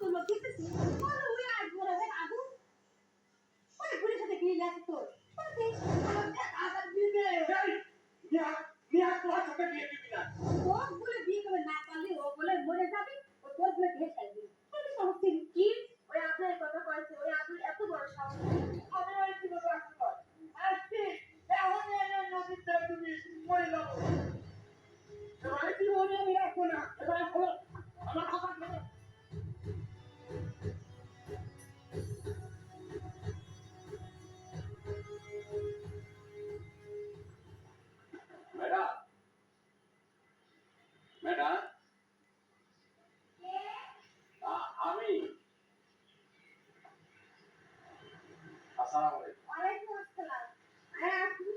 怎么给得起你 আ- আমি। আসসালামু আলাইকুম। ওয়ালাইকুম আসসালাম। আর আপনি?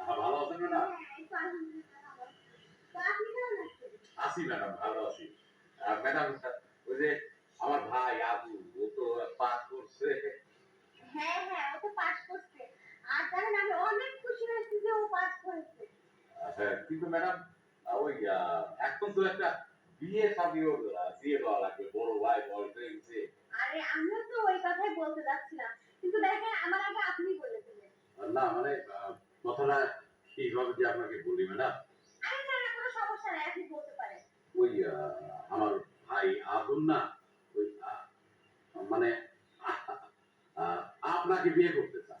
ভালো আছেন ম্যাডাম? হ্যাঁ এই তো আলহামদুলিল্লাহ ভালো আছি। তো আপনি কেমন আছেন? আছি ম্যাডাম ভালো আছি। ম্যাডাম ওই যে আমার ভাই আবু ও তো পাস করছে। হ্যাঁ হ্যাঁ ও তো পাস করছে। আর জানেন আমি অনেক খুশি হয়েছি যে ও পাস করেছে হ্যাঁ, কিন্তু ম্যাডাম ওই এখন তো একটা বিয়ে শাদী ওর আহ, দিয়ে দেওয়া লাগবে বড় ভাই বয়স হয়ে আরে আমিও তো ওই কথাই বলতে যাচ্ছিলাম। কিন্তু দেখেন আমার আগে আপনি বলে দিলেন। না মানে কথাটা কীভাবে যে আপনাকে বলি ম্যাডাম আরে না না কোনো সমস্যা নাই আপনি বলতে পারেন। ওই আমার ভাই আদুল না ওই মানে আপনাকে বিয়ে করতে চায়।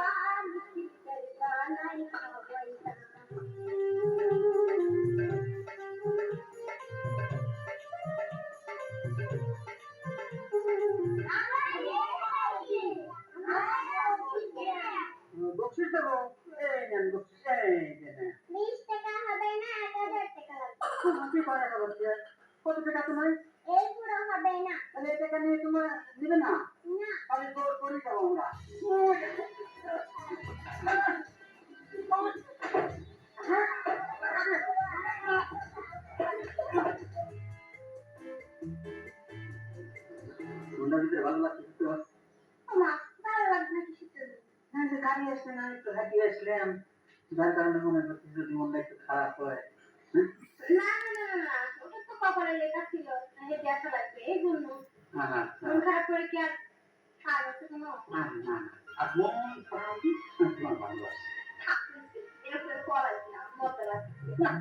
বকশিস দেবো এই নেন বকশিস এই নেন বিশ টাকা হবে না এক হাজার টাকা লাগবে কি করে খাব কত টাকা তোমার এই পুরো হবে না। তাহলে এই টাকা নিয়ে তোমার দিবে না? না। তাহলে তোর করি যাব আমরা। ভালো লাগছে তো মা ভালো লাগবে না কিছু তো যে আসলে না একটু হাঁটি আসলাম যার কারণে মনে করছি যদি মনটা একটু খারাপ হয়? না না না না ওটা তো কপালে লেখা ছিল হেঁটে আসা লাগবে এই জন্য। না মন খারাপ করে কি আর খারাপ আছে কোনো? না না আর মন খারাপ তোমার ভালো আছে এরপরে পড়াইছি না লাগছে। না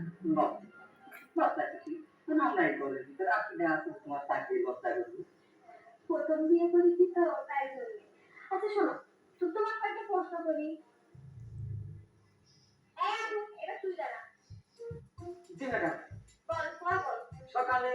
কোনো নাই করে দিতে আসলে আসলে তোমার চাকরি বস্তা করবি প্রথম বিয়ে করেছি তো তাই জন্য আচ্ছা শোনো তো তোমাকে একটা প্রশ্ন করি এটা তুই দাঁড়া জি ম্যাডাম। বল বল। সকালে